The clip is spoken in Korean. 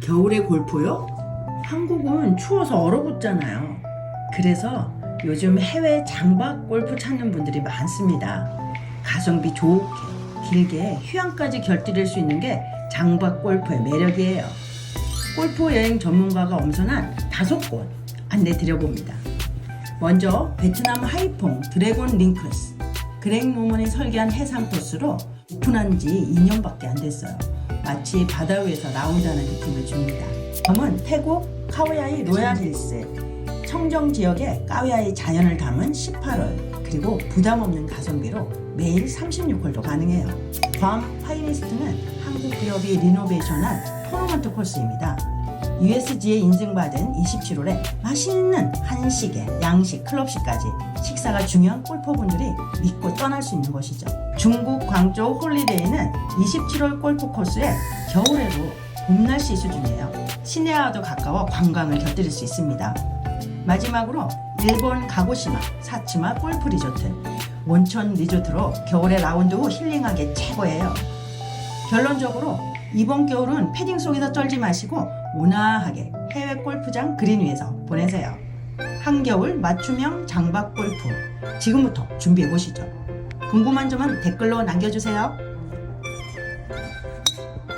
겨울에 골프요? 한국은 추워서 얼어붙잖아요. 그래서 요즘 해외 장박 골프 찾는 분들이 많습니다. 가성비 좋게, 길게 휴양까지 결딜할 수 있는 게 장박 골프의 매력이에요. 골프 여행 전문가가 엄선한 다섯 곳 안내 드려봅니다. 먼저 베트남 하이퐁 드래곤 링크스 그렉 노먼이 설계한 해상 코스로 오픈한 지 2년밖에 안 됐어요. 마치 바다 위에서 라운드하는 느낌을 줍니다. 다음은 태국 카오야이 로얄힐스 청정 지역의 까오야이 자연을 담은 18홀 그리고 부담 없는 가성비로 매일 36홀도 가능해요. 괌 파이니스트는 한국 기업이 리노베이션한 토너먼트 코스입니다. USG에 인증받은 27홀에 맛있는 한식에 양식, 클럽식까지 식사가 중요한 골퍼분들이 믿고 떠날 수 있는 곳이죠. 중국 광저우 홀리데이는 27홀 골프 코스에 겨울에도 봄날씨 수준이에요. 시내와도 가까워 관광을 곁들일 수 있습니다. 마지막으로 일본 가고시마 사치마 골프 리조트 온천 리조트로 겨울에 라운드 후 힐링하기 최고예요. 결론적으로 이번 겨울은 패딩 속에서 떨지 마시고 온화하게 해외 골프장 그린 위에서 보내세요. 한겨울 맞춤형 장박 골프 지금부터 준비해 보시죠. 궁금한 점은 댓글로 남겨주세요.